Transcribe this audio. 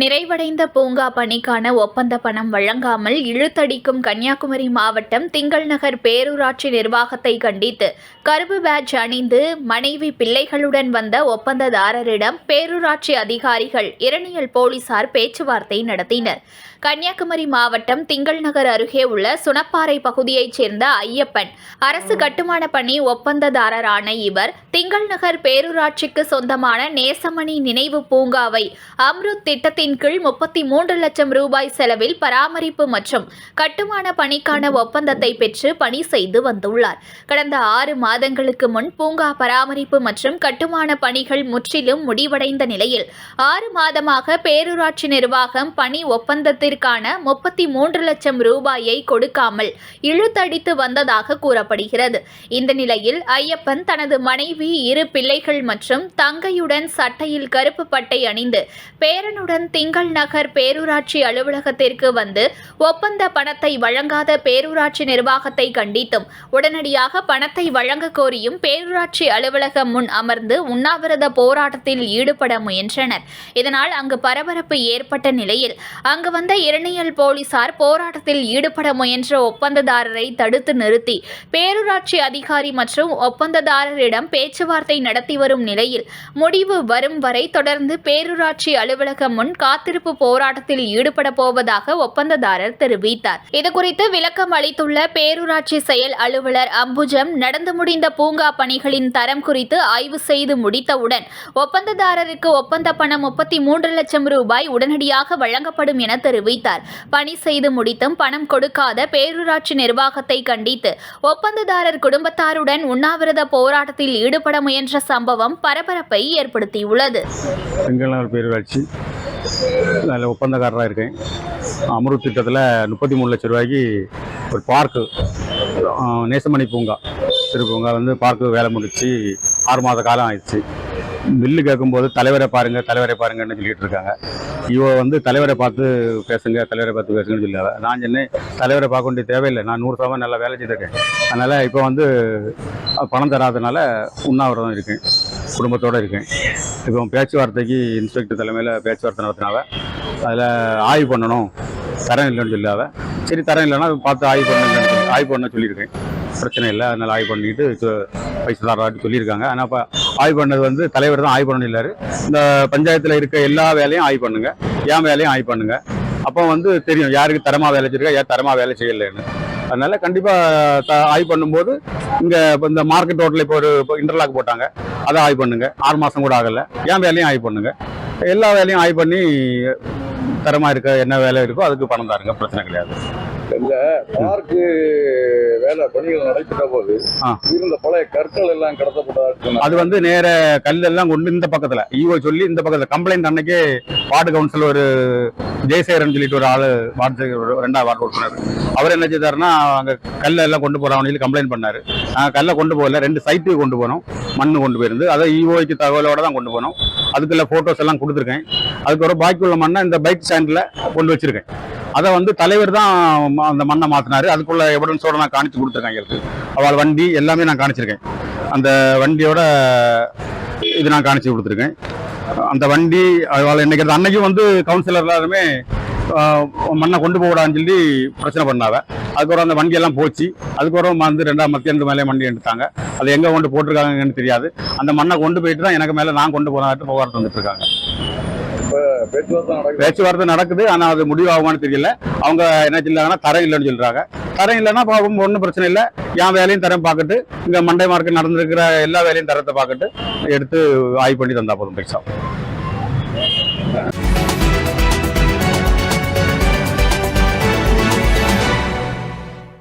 நிறைவடைந்த பூங்கா பணிக்கான ஒப்பந்த பணம் வழங்காமல் இழுத்தடிக்கும் கன்னியாகுமரி மாவட்டம் திங்கள் நகர் பேரூராட்சி நிர்வாகத்தை கண்டித்து கருப்பு பேட்ச் அணிந்து மனைவி பிள்ளைகளுடன் வந்த ஒப்பந்ததாரரிடம் பேரூராட்சி அதிகாரிகள் இரணியல் போலீசார் பேச்சுவார்த்தை நடத்தினர். கன்னியாகுமரி மாவட்டம் திங்கள் நகர் அருகே உள்ள சுனப்பாறை பகுதியைச் சேர்ந்த ஐயப்பன் அரசு கட்டுமான பணி ஒப்பந்ததாரரான இவர் திங்கள் நகர் பேரூராட்சிக்கு சொந்தமான நேசமணி நினைவு பூங்காவை அம்ருத் திட்டத்தின் கீழ் முப்பத்தி மூன்று லட்சம் ரூபாய் செலவில் பராமரிப்பு மற்றும் கட்டுமான பணிக்கான ஒப்பந்தத்தை பெற்று பணி செய்து வந்துள்ளார். கடந்த ஆறு மாதங்களுக்கு முன் பூங்கா பராமரிப்பு மற்றும் கட்டுமான பணிகள் முற்றிலும் முடிவடைந்த நிலையில் ஆறு மாதமாக பேரூராட்சி நிர்வாகம் பணி ஒப்பந்தத்திற்கான முப்பத்தி மூன்று லட்சம் ரூபாயை கொடுக்காமல் இழுத்தடித்து வந்ததாக கூறப்படுகிறது. இந்த நிலையில் ஐயப்பன் தனது மனைவி இரு பிள்ளைகள் மற்றும் தங்கையுடன் சட்டையில் கருப்பு பட்டை அணிந்து பேரனுடன் திங்கள் நகர் பேரூராட்சி அலுவலகத்திற்கு வந்து ஒப்பந்த பணத்தை வழங்காத பேரூராட்சி நிர்வாகத்தை கண்டித்தும் உடனடியாக பணத்தை வழங்க கோரியும் பேரூராட்சி அலுவலகம் முன் அமர்ந்து உண்ணாவிரத போராட்டத்தில் ஈடுபட முயன்றனர். இதனால் அங்கு பரபரப்பு ஏற்பட்ட நிலையில் அங்கு வந்த இரணியல் போலீசார் போராட்டத்தில் ஈடுபட முயன்ற ஒப்பந்ததாரரை தடுத்து நிறுத்தி பேரூராட்சி அதிகாரி மற்றும் ஒப்பந்ததாரரிடம் பேச்சுவார்த்தை நடத்தி வரும் நிலையில் முடிவு வரும் வரை தொடர்ந்து பேரூராட்சி அலுவலகம் முன் காத்திருப்பு போராட்டத்தில் ஈடுபட போவதாக ஒப்பந்ததாரர் தெரிவித்தார். இதுகுறித்து விளக்கம் அளித்துள்ள பேரூராட்சி செயல் அலுவலர் அம்புஜம் நடந்து முடிந்த பூங்கா பணிகளின் தரம் குறித்து ஆய்வு செய்து முடித்தவுடன் ஒப்பந்ததாரருக்கு ஒப்பந்த பணம் முப்பத்தி மூன்று லட்சம் ரூபாய் உடனடியாக வழங்கப்படும் என தெரிவித்தார். பணி செய்து முடித்தும் பணம் கொடுக்காத பேரூராட்சி நிர்வாகத்தை கண்டித்து ஒப்பந்ததாரர் குடும்பத்தாருடன் உண்ணாவிரத போராட்டத்தில் ஈடுபட முயன்ற சம்பவம் பரபரப்பை ஏற்படுத்தியுள்ளது. செங்கல்நகர் பேரூராட்சி அதில் ஒப்பந்தக்காரராக இருக்கேன். அமருத் திட்டத்தில் முப்பத்தி மூணு லட்ச ரூபாய்க்கு ஒரு பார்க்கு நேசமணி பூங்கா திருப்பூங்கா பூங்கா வந்து பார்க்கு வேலை முடிச்சு ஆறு மாத காலம் ஆயிடுச்சு. பில்லு கேட்கும்போது தலைவரை பாருங்க தலைவரை பாருங்கன்னு சொல்லிட்டு இருக்காங்க. இவ வந்து தலைவரை பார்த்து பேசுங்க தலைவரை பார்த்து பேசுங்கன்னு சொல்லுவாங்க நான் சொன்னேன் தலைவரை பார்க்க வேண்டிய தேவையில்லை. நான் நூறு சதவீதம் நல்லா வேலை செய்திருக்கேன். அதனால் இப்போ வந்து பணம் தராதனால உண்ணாவிரதம் இருக்கேன். குடும்பத்தோடு இருக்கேன். இப்போ பேச்சுவார்த்தைக்கு இன்ஸ்பெக்டர் தலைமையில் பேச்சுவார்த்தை நடத்தினாவ. அதில் ஆய்வு பண்ணணும். தரம் இல்லைன்னு சொல்லாவ. சரி தரம் இல்லைன்னா பார்த்து ஆய்வு பண்ண ஆய்வு பண்ண சொல்லியிருக்கேன். பிரச்சனை இல்லை அதனால் ஆய்வு பண்ணிட்டு பைசா தராட்டு சொல்லியிருக்காங்க. ஆனால் இப்போ ஆய்வு பண்ணது வந்து தலைவர் தான் ஆய்வு பண்ணணும் இல்லாரு இந்த பஞ்சாயத்தில் இருக்க எல்லா வேலையும் ஆய்வு பண்ணுங்க. என் வேலையும் ஆய்வு பண்ணுங்க. அப்போ வந்து தெரியும் யாருக்கு தரமாக வேலை செய்யிருக்கா யார் தரமாக வேலை செய்யலைன்னு. அதனால கண்டிப்பாக த ஆய்வு பண்ணும்போது இங்கே இந்த மார்க்கெட் ரோட்டில் இப்போ ஒரு இன்டர்லாக் போட்டாங்க. அதை ஆய்வு பண்ணுங்க. ஆறு மாதம் கூட ஆகலை. என் வேலையும் ஆய்வு பண்ணுங்க. எல்லா வேலையும் ஆய்வு பண்ணி தரமாக இருக்க என்ன வேலை இருக்கோ அதுக்கு பணம் தாருங்க. பிரச்சனை கிடையாது. இந்த பார்க்கு வேலை பணிகள் நடைபெற்ற போது. இருந்த பழைய கற்கள் எல்லாம் கடத்தப்பட்டதா அது வந்து நேர கல்லெல்லாம் கொண்டு இந்த பக்கத்துல. ஈஓ சொல்லி இந்த பக்கத்துல. கம்ப்ளைண்ட் அன்னைக்கே வார்டு கவுன்சில் ஒரு ஜெயசேகரன் சொல்லிட்டு ஒரு ஆளு வார்டு ரெண்டாவது வார்டு உறுப்பினர் அவர் என்ன செய்தாருன்னா அங்க கல்ல எல்லாம் கொண்டு போறாங்கன்னு சொல்லி கம்ப்ளைண்ட் பண்ணாரு. நாங்கள் கல்லை கொண்டு போகல. ரெண்டு சைட்டுக்கு கொண்டு போனோம். மண்ணு கொண்டு போயிருந்து. அதை ஈஓக்கு தகவலோட தான் கொண்டு போனோம். அதுக்குள்ள போட்டோஸ் எல்லாம் கொடுத்துருக்கேன். அதுக்கு ஒரு பாக்கி உள்ள மண்ணை இந்த பைக் ஸ்டாண்டில் கொண்டு வச்சிருக்கேன். அதை வந்து தலைவர் தான் அந்த மண்ணை மாத்தினாரு. அதுக்குள்ள எவிடன்ஸோட நான் காணிச்சு கொடுத்துருக்கேன் எங்களுக்கு அவள் வண்டி எல்லாமே நான் காணிச்சிருக்கேன். அந்த வண்டியோட இது நான் காணிச்சு கொடுத்துருக்கேன். அந்த வண்டி அவள் என்னைக்கு அன்னைக்கும் வந்து கவுன்சிலர் எல்லாருமே மண்ணை கொண்டு போடான்னு சொல்லி பிரச்சனை பண்ணாவ. அதுக்கப்புறம் அந்த வண்டியெல்லாம் போச்சு. அதுக்கப்புறம் வந்து ரெண்டாம் மத்தியானத்து மேலே வண்டி எடுத்தாங்க அது எங்கே கொண்டு போட்டிருக்காங்கன்னு தெரியாது. அந்த மண்ணை கொண்டு போயிட்டு தான் எனக்கு மேலே நான் கொண்டு போனாட்டு போகாட்டு வந்துட்டு இருக்காங்க. பேச்சுவார்த்தை நடக்குது? ஆனால் அது முடிவாகுமான்னு தெரியல. அவங்க என்ன சொல்லாங்கன்னா தரம் இல்லைன்னு சொல்றாங்க. தரம் இல்லைன்னா பாவம் ஒன்றும் பிரச்சனை இல்லை. என் வேலையும் தரம் பார்க்கட்டு. இங்கே மண்டை மார்க்கெட் நடந்திருக்கிற எல்லா வேலையும் தரத்தை பார்க்கட்டு. எடுத்து ஆய்வு பண்ணி தந்தா போதும் பைசா